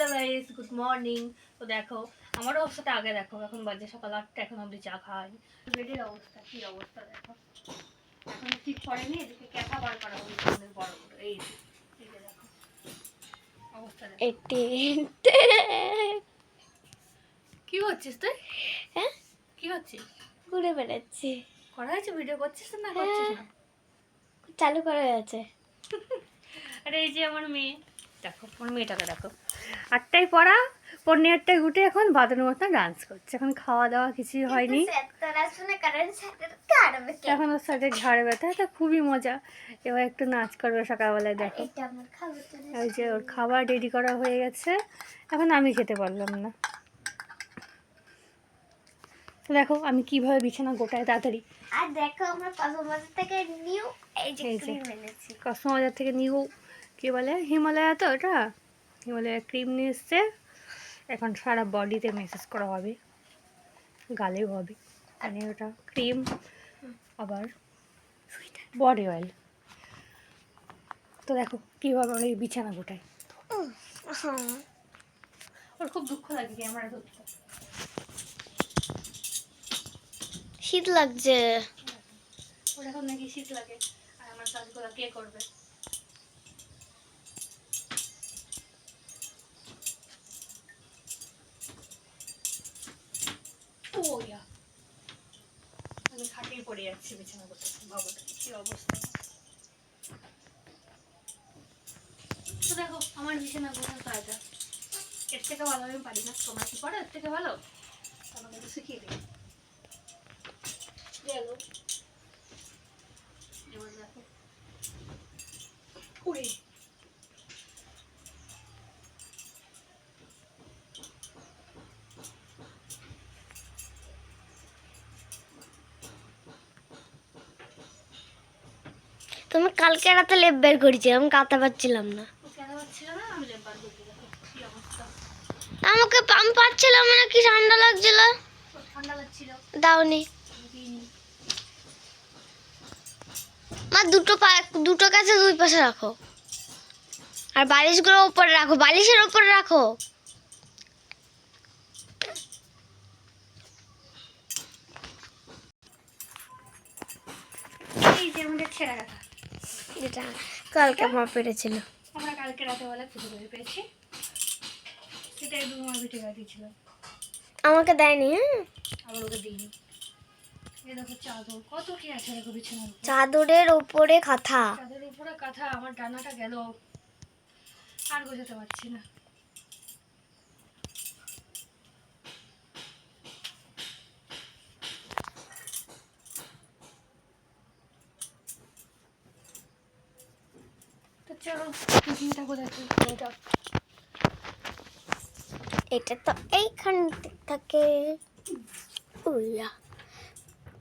Hello guys good morning তো দেখো আমার অবস্থাটা আগে দেখো এখন বাজে সকাল আটটা এখন অবধি চা খাওয়াই বেডের অবস্থা কি অবস্থা দেখো? এখন ঠিক পড়েনি এদিকে ক্যাথা বার করা হয়েছে বড় বড়। এই দেখো অবস্থা কি হচ্ছিস তুই? হ্যাঁ? কি হচ্ছিস ঘুরে বেড়াচ্ছি। করা হয়েছে? ভিডিও করছিস না করছিস না? চালু করা হয়েছে। আরে এই যে আমার মেয়ে। দেখো আমার মেয়েটাকে দেখো। আটটায় পড়া পৌনে আটটায় উঠে এখন বাদনের মতো ডান্স করছে। এখন খাওয়া দাওয়া কিছুই হয়নি। এখন ওর সাথে ঝাড় ব্যথা এটা খুবই মজা। এবার একটু নাচ করবে সকালবেলায় দেখো। ওই যে ওর খাবার রেডি করা হয়ে গেছে। এখন আমি খেতে পারলাম না। দেখো আমি কীভাবে বিছানা গোটায় তাড়াতাড়ি। আর দেখো আমরা কসম বাজার থেকে নিউ এই যে কসমবাজার থেকে নিউ কি বলে? হিমালয়া তো ওটা? হিমালয়া ক্রিম নিয়ে এসছে। এখন সারা বডিতে মেসেজ করা হবে। গালেও হবে। মানে ওটা ক্রিম আবার বডি অয়েল তো দেখো কীভাবে আমরা এই বিছানা গোটাই হ্যাঁ ওর খুব দুঃখ লাগে ক্যামেরা ধরতে। শীত লাগছে। ওর এখন নাকি শীত লাগে। আর আমার কাজগুলো কে করবে ও ইয়া আমি খাটেই পড়ে যাচ্ছি, বিছানা করতে তো কি অবস্থা। তো দেখো, আমার বিছানা গোছানো কাজটা এর থেকে ভালো আমি পারি না। তোমার কি পড়ে এর থেকে ভালো? আমাকে শিখিয়ে দিই তুমি কালকে রাতে লেপ বের করেছি আমি কাঁদতে পারছিলাম না। ও কেন পাচ্ছিল না আমি লেম্বার করতে দেখো কি আমাকে ঠান্ডা লাগছিল? দাওনি। মা, দুটো দুটো কাছে দুই পাশে রাখো। আর বালিশগুলো উপরে রাখো, বালিশের উপরে রাখো। এই যে আমাদের ছেঁড়া কথা যেটা কালকে মা পেরেছিল। আমরা কালকে রাতেবেলা পুজো খুঁজে বের পেয়েছি। সেটাই দু মা পিঠে দিয়েছিল। আমাকে দেয়নি হ্যাঁ? আমার ওকে দিইনি। চাদর কত কি আছে দেখো বিছানার উপর। চাদরের উপরে কাঁথা। চাদরের উপরে কাঁথা আমার ডানাটা গেল। আর গোছাতে পারছি না। চলো টিফিনটা কোথায় এটা এটা তো এইখান থাকে। উইয়া।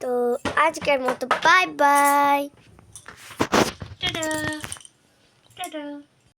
তো আজকের মতো বাই বাই টাটা টাটা।